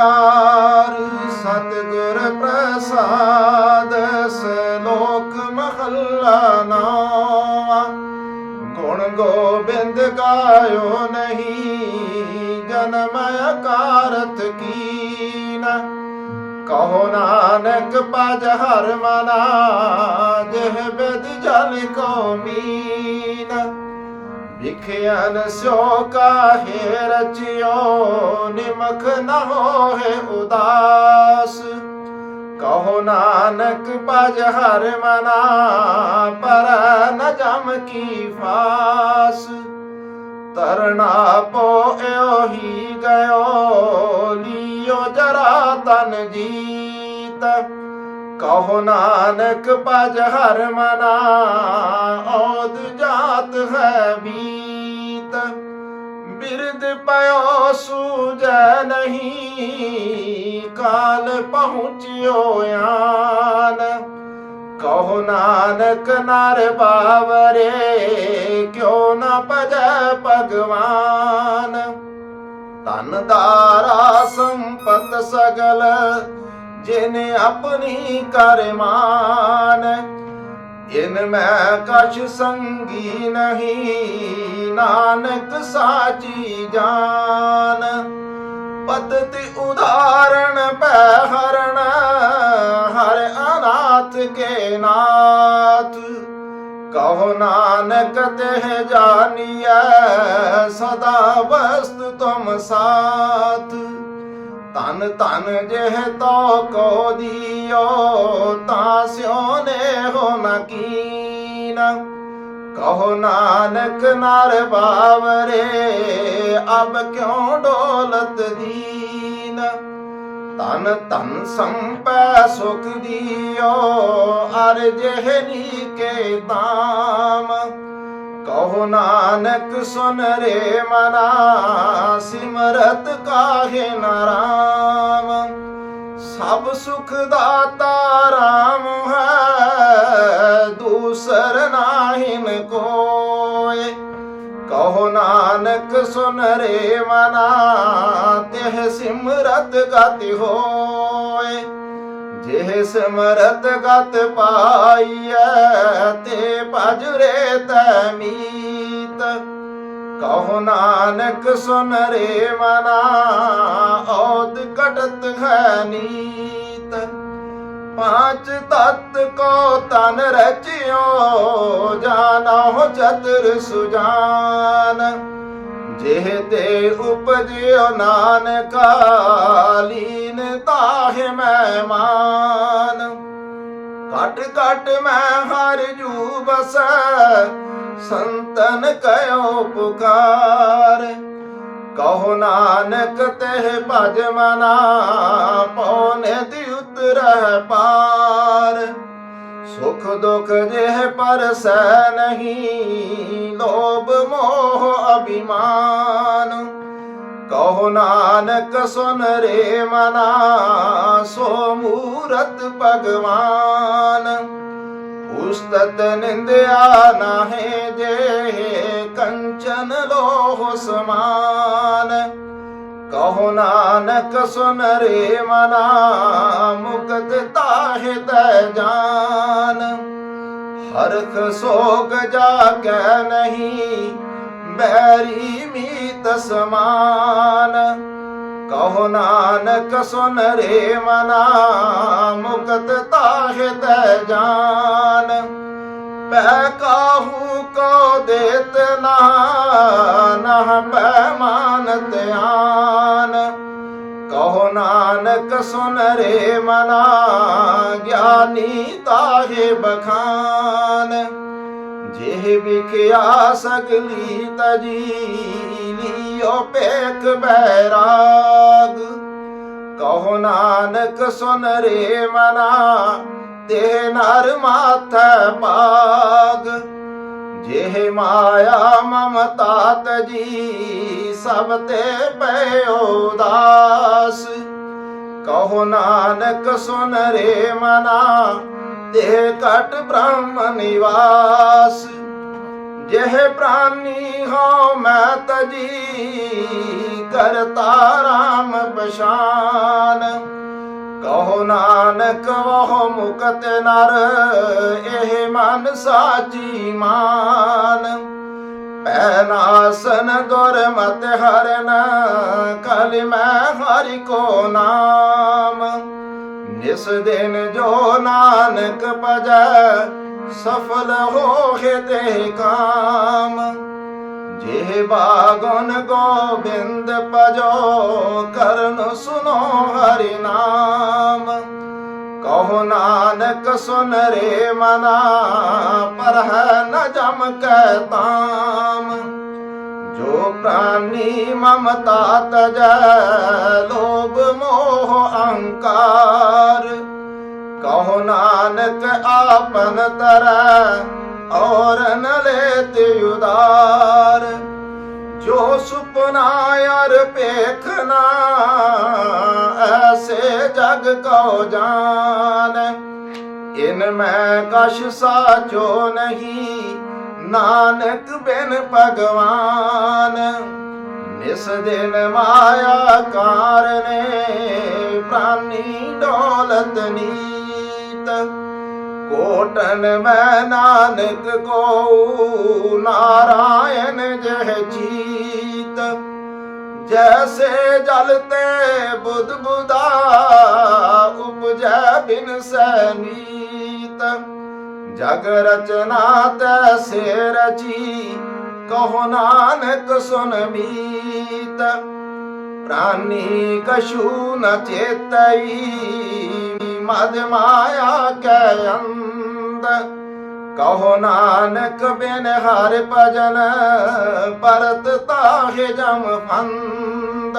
ਓੰਕਾਰ ਸਤਿਗੁਰ ਪ੍ਰਸਾਦ, ਸਲੋਕ ਮਹੱਲਾ ਨਾਵਾ ਗੁਣ ਗੋਬਿੰਦ ਗਾਇਓ ਨਹੀਂ, ਜਨਮ ਅਕਾਰਤ ਕੀਨ। ਕਹੋ ਨਾਨਕ ਪਜ ਹਰ ਮਨਾ, ਜਿਹ ਬਿਦ ਜਲ ਕੋ ਮੀਨ। ਵਿਖਿਆਨ ਸੋ ਕਾਹੇ ਰਚਿਓ, ਨਿਮਖ ਨ ਹੋਏ ਉਦਾਸ। ਕਹੋ ਨਾਨਕ ਭਜ ਹਰ ਮਨਾ, ਪਰ ਨ ਜਮ ਕੀ ਫਾਸ। ਤਰਨਾ ਪੋਇਓ ਹੀ ਗਇਓ, ਲਿਓ ਜਰਾ ਤਨ ਜੀਤ। ਕਹੋ ਨਾਨਕ ਭਜ ਹਰ ਮਨਾ ਔਦ ਜਾਤ ਹੈ ਬੀਤ ਬਿਰਦ ਪਇਓ ਸੂਜੈ ਨਹੀਂ, ਕਾਲ ਪਹੁੰਚਿਓ ਆਨ। ਕਹੋ ਨਾਨਕ ਨਰ ਬਾਵਰੇ, ਕਿਉ ਨਾ ਭਜੈ ਭਗਵਾਨ। ਤਨ ਦਾਰਾ ਸੰਪਤ ਸਗਲ ਜਿਨੇ ਆਪਣੀ ਕਰ ਮਾਨ, ਇਨ ਮੈਂ ਕਛ ਸੰਗੀ ਨਹੀਂ, ਨਾਨਕ ਸਾਚੀ ਜਾਨ। ਪਤਿ ਉਦਾਹਰਣ ਪੈ ਹਰਣ, ਹਰ ਅਨਾਥ ਕੇ ਨਾਥ। ਕਹੋ ਨਾਨਕ ਤੇ ਜਾਣੀਐ ਸਦਾ ਵਸਤ ਤੁਮ ਸਾਥ। ਤਨ ਧਨ ਜਿਹ ਤੋ ਕੋ ਦਿਓ, ਤਾਂ ਸਿਓ ਨੇ ਹੋ ਨ ਕੀਨ। ਕਹੋ ਨਾਨਕ ਨਰ ਬਾਵਰੇ, ਅਬ ਕਿਉ ਡੋਲਤ ਦੀਨ? ਤਨ ਤਨ ਸੰਪੈ ਸੁਖ ਦਿਓ, ਅਰ ਜਿਹਨੀ ਕੇ ਤਾਮ ਕਹੋ ਨਾਨਕ ਸੁਨ ਰੇ ਮਨਾ, ਸਿਮਰਤ ਕਾਹੇ ਨਾਰਾਮ ਸਭ ਸੁਖ ਦਾਤਾ ਰਾਮ ਹੈ, ਦੂਸਰ ਨਾਹਿਨ ਕੋਏ। ਕਹੋ ਨਾਨਕ ਸੁਨ ਰੇ ਮਨਾ, ਤਿਹ ਸਿਮਰਤ ਗਤਿ ਹੋਏ। ਜਿਹ ਸਿਮਰਤ ਗਤ ਪਾਈਐ, ਤੇ ਭਜ ਰੇ ਤੈ ਮੀਤ। ਕਹੋ ਨਾਨਕ ਸੁਨ ਰੇ ਮਨਾ ਔਦ ਕਟਤ ਹੈ ਨੀਤ। ਪਾਂਚ ਤਤ ਕੋ ਤਨ ਰਚਿਓ ਜਾਣੋ ਚਤੁਰ ਸੁਜਾਨ। ਜਿਹ ਤੇ ਉਪਜਿਓ ਨਾਨਕਾ ਲੀਨ ਤਾਹਿ ਮੈਂ ਮਾਨ ਕਟ ਕਟ ਮੈਂ ਹਰ ਜੂ ਬਸੈ ਸੰਤਨ ਕਯੋ ਪੁਕਾਰ। ਕਹੋ ਨਾਨਕ ਤੇ ਭਜ ਮਨਾ ਪਉਨੇ ਦੀ ਉਤਰੈ ਪਾਰ। ਸੁਖ ਦੁਖ ਜਿਹ ਪਰਸੈ ਨਹੀਂ, ਲੋਭ ਮੋਹ ਅਭਿਮਾਨ। ਕਹੋ ਨਾਨਕ ਸੁਨ ਰੇ ਮਨਾ, ਸੋ ਮੂਰਤ ਭਗਵਾਨ। ਉਸਤਤ ਨਿੰਦਿਆ ਨਾਹੇ ਜੇ, ਕੰਚਨ ਲੋਹ ਸਮਾਨ। ਕਹੋ ਨਾਨਕ ਸੁਨ ਰੇ ਮਨਾ, ਮੁਕਤ ਤਾਹਿ ਤੈ ਜਾਨ। ਹਰਖ ਸੋਗ ਜਾ ਕੈ ਨਹੀਂ, ਬੈਰੀ ਮੀਤ ਸਮਾਨ। ਕਹੋ ਨਾਨਕ ਸੁਨ ਰੇ ਮਨਾ, ਮੁਕਤ ਤਾਹਿ ਤੈ ਜਾਨ। ਪੈ ਕਾਹੂ ਕੋ ਦੇਤ ਨਾ ਨਾ ਪੈ ਮਾਨਤ ਆਨ ਨਾਨਕ ਸੁਨ ਰੇ ਮਨਾ, ਗਿਆਨੀ ਤਾਹੇ ਬਖਾਨ। ਜਿਹ ਵਿਖਿਆ ਸਗਲੀ ਤਜੀ ਲਿਓ ਪੇਖ ਬੈਰਾਗ। ਕਹੋ ਨਾਨਕ, ਸੁਨ ਰੇ ਮਨਾ ਤੇ ਨਰ ਮਾਥ ਪਾਗ ਜਿਹ ਮਾਇਆ ਮਮਤਾ ਤਜੀ, ਸਭ ਤੇ ਪਇਓ ਦਾਸ ਕਹੋ ਨਾਨਕ ਸੁਨ ਰੇ ਮਨਾ, ਤੇ ਕਟ ਬ੍ਰਹਮ ਨਿਵਾਸ। ਜਿਹ ਪ੍ਰਾਨੀ ਹੋ ਮੈਂ ਤਜੀ ਕਰਤਾ ਰਾਮ ਪਛਾਨ। ਕਹੋ ਨਾਨਕ ਵਹ ਮੁਕਤ ਨਰ, ਇਹ ਮਨ ਸਾਚੀ ਮਾਨ। ਪੈ ਨਾਸਨ ਦੁਰਮਤ ਹਰਨ, ਕਲ ਮੈਂ ਹਰਿ ਕੋ ਨਾਮ। ਨਿਸ ਦਿਨ ਜੋ ਨਾਨਕ ਭਜੈ, ਸਫਲ ਹੋਏ ਤੇ ਕਾਮ। ਜੇ ਬਾਗਨ ਗੋਬਿੰਦ ਭਜੋ, ਕਰਨ ਸੁਨੋ ਹਰਿ ਨਾਮ। ਕਹੋ ਨਾਨਕ ਸੁਨ ਰੇ ਮਨਾ, ਪਰ ਨ ਜਮ ਕੈ ਤਾਮ। ਜੋ ਪ੍ਰਾਨੀ ਮਮਤਾ ਤਜੈ, ਲੋਭ ਮੋਹ ਅਹੰਕਾਰ ਕਹੋ ਨਾਨਕ ਆਪਨ ਤਰੈ, ਔਰ ਨ ਲੇਤ ਉਦਾਰ। ਜੋ ਸੁਪਨਾ ਯਾਰ ਪੇਖਨਾ ਐਸੇ ਜਗ ਕੋ ਜਾਣ ਇਨ ਮੈਂ ਕਸ਼ ਸਾਚੋ ਨਹੀਂ, ਨਾਨਕ ਬਿਨ ਭਗਵਾਨ। ਇਸ ਦਿਨ ਮਾਇਆ ਕਾਰਨੇ, ਪ੍ਰਾਨੀ ਡੋਲਤ ਨੀਤ। ਕੋਟਨ ਮੈਂ ਨਾਨਕ ਕੋ ਨਾਰਾਇਣ ਜਹ ਚੀਤ। ਜੈਸੇ ਜਲ ਤੇ ਬੁੱਧ ਬੁਦਾ, ਉਪਜੈ ਬਿਨ ਸੈਨੀਤ। ਜਗ ਰਚਨਾ ਤੈਸੇ ਰਚੀ, ਕਹੋ ਨਾਨਕ ਸੁਨ ਮੀਤ। ਪ੍ਰਾਨੀ ਕਸ਼ੂ ਨ ਚੇਤਈ ਮਦ ਮਾਇਆ ਕੈ ਅੰਦ ਕਹੋ ਨਾਨਕ ਬਿਨ ਹਰਿ ਭਜਨ, ਪਰਤ ਤਾਹਿ ਜਮ ਫੰਦ।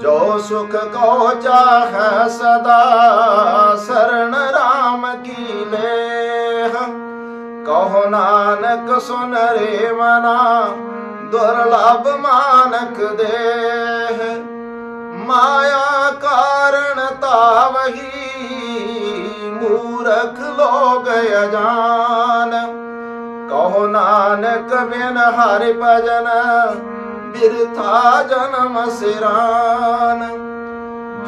ਜੋ ਸੁਖ ਕੋ ਚਾਹੈ ਸਦਾ ਸਰਣ ਰਾਮ ਕੀ ਲੇਹ। ਕਹੋ ਨਾਨਕ ਸੁਨ ਰੇ ਮਨਾ, ਦੁਰਲਭ ਮਾਨਕ ਦੇਹ। ਮਾਇਆ ਕਾਰਣ ਤਾਵਹੀ ਮੂਰਖ ਲੋਗ ਅਜਾਨ। ਕਹੋ ਨਾਨਕ, ਬਿਨ ਹਰਿ ਭਜਨ, ਬਿਰਥਾ ਜਨਮ ਸਿਰਾਨ।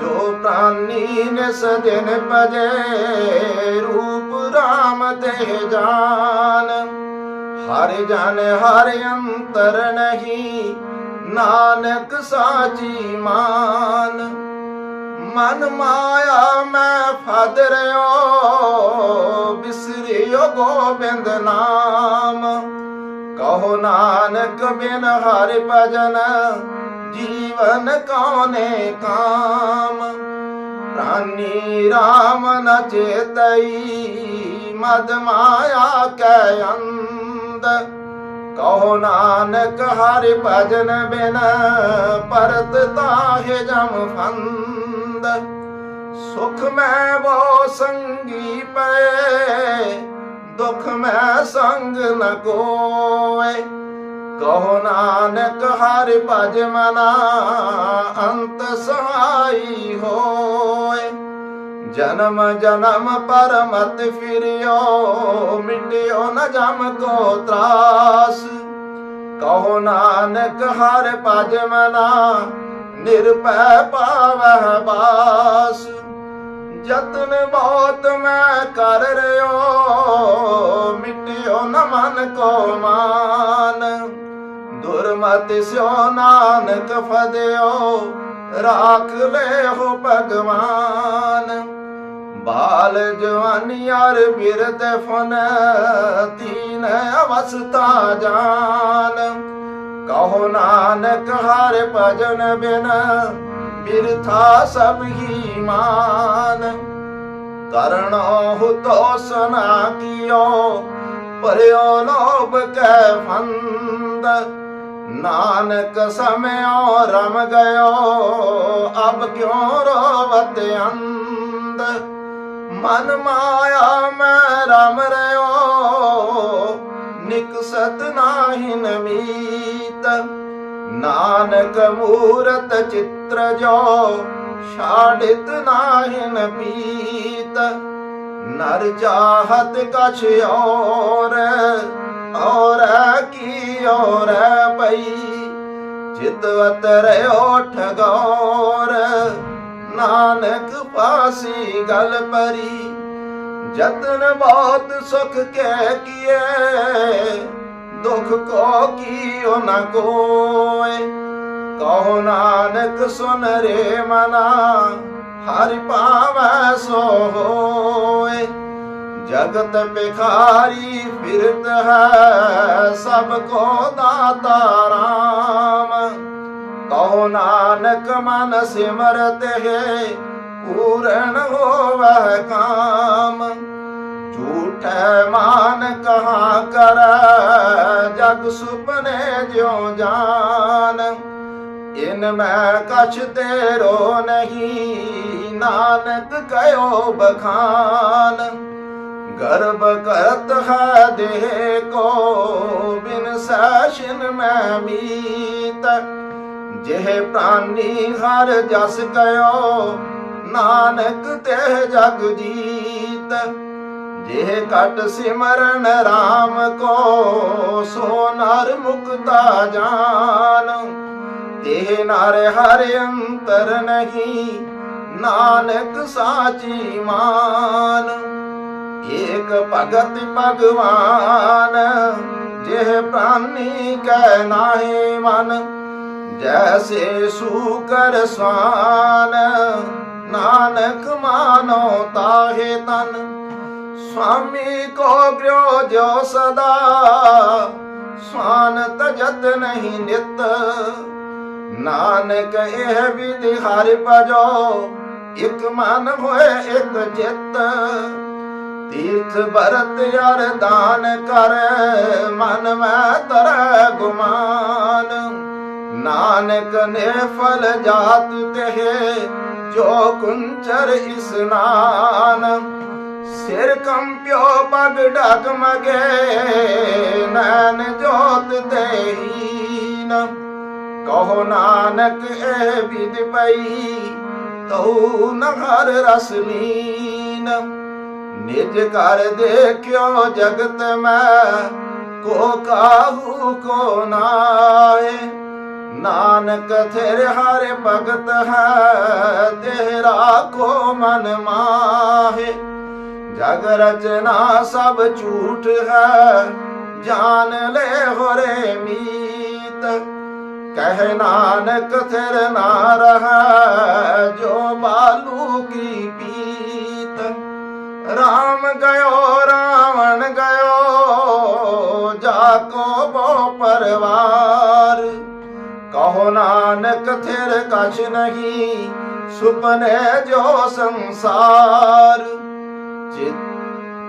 ਜੋ ਪ੍ਰਾਨੀ ਨਿਸ ਦਿਨ ਭਜੇ, ਰੂਪ ਰਾਮ ਤੇ ਜਾਨ। ਹਰਿ ਜਨ, ਹਰਿ ਅੰਤਰ ਨਹੀਂ, ਨਾਨਕ ਸਾਚੀ ਮਾਨ। ਮਨ ਮਾਇਆ ਮੈਂ ਫਦ ਰਿਓ, ਬਿਸਰਿਓ ਗੋਬਿੰਦ ਨਾਮ। ਕਹੋ ਨਾਨਕ ਬਿਨ ਹਰਿ ਭਜਨ, ਜੀਵਨ ਕੌਨੇ ਕਾਮ। ਪ੍ਰਾਨੀ ਰਾਮ ਨ ਚੇਤਈ, ਮਦ ਮਾਇਆ ਕੈ ਅੰਦ ਕਹੋ ਨਾਨਕ ਹਰਿ ਭਜਨ ਬਿਨ, ਪਰਤ ਤਾਹਿ ਜਮ ਫੰਦ। ਸੁਖ ਮੈਂ ਬੋ ਸੰਗੀ ਪਏ, ਦੁਖ ਮੈਂ ਸੰਗ ਨ ਕੋਏ ਕਹੋ ਨਾਨਕ ਹਰਿ ਭਜ ਮਨਾ, ਅੰਤ ਸਹਾਈ ਹੋਏ। ਜਨਮ ਜਨਮ ਪਰਮਤ ਫਿਰਿਓ, ਮਿਟਿਓ ਨ ਜਮ ਕੋ ਤਰਾਸ। ਕਹੋ ਨਾਨਕ ਹਰਿ ਭਜ ਮਨਾ ਨਿਰਭੈ ਪਾਵਹਿ ਬਾਸ ਜਤਨ ਬਹੁਤ ਮੈਂ ਕਰ ਰਿਓ, ਮਿਟਿਓ ਨ ਮਨ ਕੋ ਮਾਨ। ਦੁਰਮਤ ਸਿਓ ਨਾਨਕ ਫਦਿਓ, ਰਾਖ ਲੈ ਹੋ ਭਗਵਾਨ। ਬਾਲ ਜਵਾਨੀ ਅਰ ਬਿਰਦ ਫਨ, ਤੀਨ ਅਵਸਥਾ ਜਾਨ। ਕਹੋ ਨਾਨਕ ਹਰ ਭਜਨ ਬਿਨ ਬਿਰਥਾ ਸਭ ਹੀ ਮਾਨ। ਕਰਣੋ ਤੋ ਸਨਾ ਕੀਓ ਪਰਿਓ ਲੋਭ ਕੈ ਫੰਦ ਨਾਨਕ ਸਮਿਓ, ਰਮ ਗਇਓ, ਅਬ ਕਿਉ ਰੋਵਤ ਅੰਦ ਮਨ ਮਾਇਆ ਮੈਂ ਰਮ ਰਿਓ ਨਿਕ ਸਤ ਨਾਹਿ ਨਮੀਤ। ਨਾਨਕ ਮੂਰਤ ਚਿੱਤਰ ਜੋ ਛਾੜਿਤ ਨਾਹਿ ਨ ਪੀਤ ਨਰ ਚਾਹਤ ਕਛ ਔਰ ਔਰ ਕੀ ਔਰ ਪਈ। ਚਿਤਵਤ ਉਤਰਿਓ ਠਗੌਰ ਨਾਨਕ ਪਾਸੀ ਗਲ ਪਰੀ ਜਤਨ ਬਹੁਤ ਸੁਖ ਕੈ ਕੀਏ, ਦੁਖ ਕੋ ਕੀਓ ਨ ਕੋਏ। ਕਹੋ ਨਾਨਕ ਸੁਨ ਰੇ ਮਨਾ, ਹਰਿ ਪਾਵੈ ਸੋ ਹੋਏ। ਜਗਤ ਬਿਖਾਰੀ ਫਿਰਤ ਹੈ, ਸਭ ਕੋ ਦਾਤਾ ਰਾਮ। ਕਹੋ ਨਾਨਕ ਮਨ ਸਿਮਰਤ ਹੈ ਪੂਰਨ ਹੋਵੇ ਕਾਮ। ਝੂਠੈ ਮਾਨ ਕਹਾ ਕਰ, ਜਗ ਸੁਪਨੇ ਜਿਉ ਜਾਨ। ਇਨ ਮੈਂ ਕਛ ਤੇਰੋ ਨਹੀਂ, ਨਾਨਕ ਕਯੋ ਬਖਾਨ। ਗਰਬ ਕਰਤ ਹੈ ਦੇਹ ਕੋ, ਬਿਨ ਸੈਸ਼ਨ ਮੈਂ ਮੀਤ। ਜਿਹ ਪ੍ਰਾਨੀ ਹਰ ਜਸ ਕਯੋ ਨਾਨਕ ਤੇ ਜਗ ਜੀਤ। ਜੇ ਘਟ ਸਿਮਰਨ RAM ਕੋ, ਸੋ ਨਰ ਮੁਕਤਾ ਜਾਨ। ਤੇ ਨਰ ਹਰ ਅੰਤਰ ਨਹੀਂ, ਨਾਨਕ ਸਾਚੀ ਮਾਨ। ਏਕ ਭਗਤ ਭਗਵਾਨ, ਜਿਹ ਪ੍ਰਾਨੀ ਕੈ ਨਾਹੀ ਮਨ, ਜੈਸੇ ਸੂਕਰ ਸਵਾਨ। ਨਾਨਕ ਮਾਨੋ ਤਾਹੇ ਤਨ ਸੁਆਮੀ ਕੋ ਗ੍ਰਿਓ ਜੋ ਸਦਾ। ਸਵਾਨ ਤਜਤ ਨਹੀਂ ਨਿਤ, ਨਾਨਕ ਇਹ ਵਿਧਿ ਹਰਿ ਭਜੋ, ਇਕ ਮਨ ਹੋਏ ਇਕ ਚਿੱਤ। ਤੀਰਥ ਬਰਤ ਯਾਰ ਦਾਨ ਕਰ, ਮਨ ਮੈਂ ਤਰ ਗੁਮਾਨ। ਨਾਨਕ ਨੇ ਫਲ ਜਾਤ ਤੇ ਜੋ ਕੁੰਚਰ ਇਸਨਾਨ ਸਿਰ ਕੰਪਿਓ ਪਗ ਮਗੇ, ਨੈਣ ਜੋਤ ਦੇਹੀਨ। ਕਹੋ ਨਾਨਕ, ਇਹ ਵਿਦ ਪਈ, ਤਉ ਨਹਰ ਰਸ ਲੀਨ। ਨਿਜ ਘਰ ਦੇਖਿਓ ਜਗਤ ਮੈਂ, ਕੋ ਕਾਹੂ ਕੋ ਨਾਏ। ਨਾਨਕ ਤੇਰੇ ਹਰ ਭਗਤ ਹੈ, ਤੇਰਾ ਕੋ ਮਨ ਮਾਹੇ। ਜਗ ਰਚਨਾ ਸਭ ਝੂਠ ਹੈ ਜਾਣ ਲੈ ਹੋਰੇ ਮੀਤ। ਕਹਿ ਨਾਨਕ ਤੇਰੇ ਨਾ ਰਹਾ, ਜੋ ਬਾਲੂ ਕੀ ਪੀਤ। ਰਾਮ ਗਇਓ, ਰਾਵਣ ਗਇਓ, ਜਾ ਕੋ ਬੋ ਪਰਵਾਰ। ਕਹੋ ਨਾਨਕ, ਥਿਰ ਕਛ ਨਹੀਂ, ਸੁਪਨੇ ਜੋ ਸੰਸਾਰ।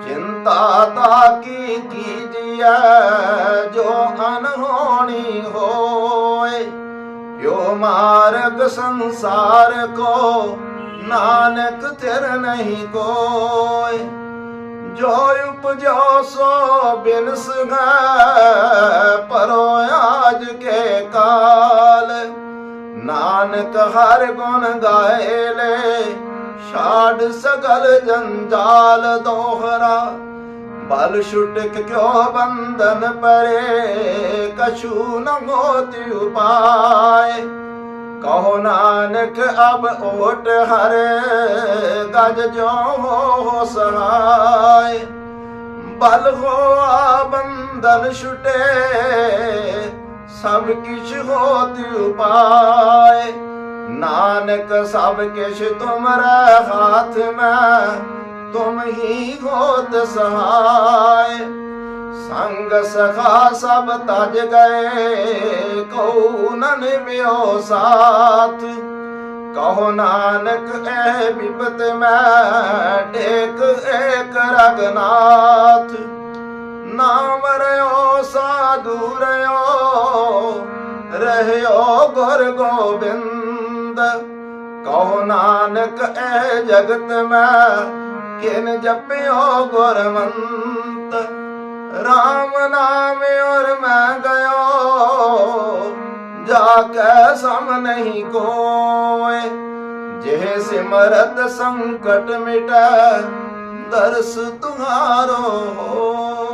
ਚਿੰਤਾ ਤਾ ਕੀ ਕੀਜੀਐ, ਜੋ ਅਨਹੋਣੀ ਹੋਏ। ਜੋ ਮਾਰਗ ਸੰਸਾਰ ਕੋ, ਨਾਨਕ ਤੇਰ ਨਹੀਂ ਕੋਏ। ਜੋ ਉਪਜੋ ਸੋ ਬਿਨਸ ਗੈ ਪਰੋ ਆਜ ਕੇ ਕਾਲ। ਨਾਨਕ ਹਰ ਗੁਣ ਗਾਏ ਲੈ, ਛਾੜ ਸਗਲ ਜੰਜਾਲ ਦੋਹਰਾ। ਬਲ ਛੁਟਕ ਕਿਉ ਬੰਧਨ ਪਰੇ, ਕਛੂ ਨ ਮੋਤਿ ਉਪਾਏ। ਕਹੋ ਨਾਨਕ ਅਬ ਓਟ ਹਰ, ਗਜ ਜੋ ਹੋ ਸਹਾਇ ਬਲ ਹੋਆ ਬੰਧਨ ਛੁਟੇ, ਸਭ ਕਿਛ ਹੋਤ ਉਪਾਏ। ਨਾਨਕ ਸਭ ਕਿਛ ਤੁਮਰੇ ਹਾਥ ਮੈਂ, ਤੁਮ ਹੀ ਹੋਤ ਸਹਾਏ। ਸੰਗ ਸਖਾ ਸਭ ਤਜ ਗਏ, ਕਉ ਨਨ ਨਿਵਿਓ ਸਾਥ। ਕਹੋ ਨਾਨਕ ਐ ਬਿਪਤ ਮੈਂ ਟੇਕ ਏਕ ਰਗਨਾਥ। ਨਾਮ ਰਿਓ ਸਾਧੂ ਰਿਓ ਰਹਿਓ ਗੁਰ ਗੋਬਿੰਦ। ਕਹੋ ਨਾਨਕ ਐ ਜਗਤ ਮੈਂ, ਕਿਨ ਜਪਿਓ ਗੁਰਮੰਤ ਰਾਮ ਨਾਮ ਔਰ ਮੈਂ ਗਇਓ ਜਾ ਕੇ ਸਮ ਨਹੀਂ ਕੋਏ। ਜੇ ਸਿਮਰਤ ਸੰਕਟ ਮਿਟੈ, ਦਰਸ ਤੁਹਾਰੋ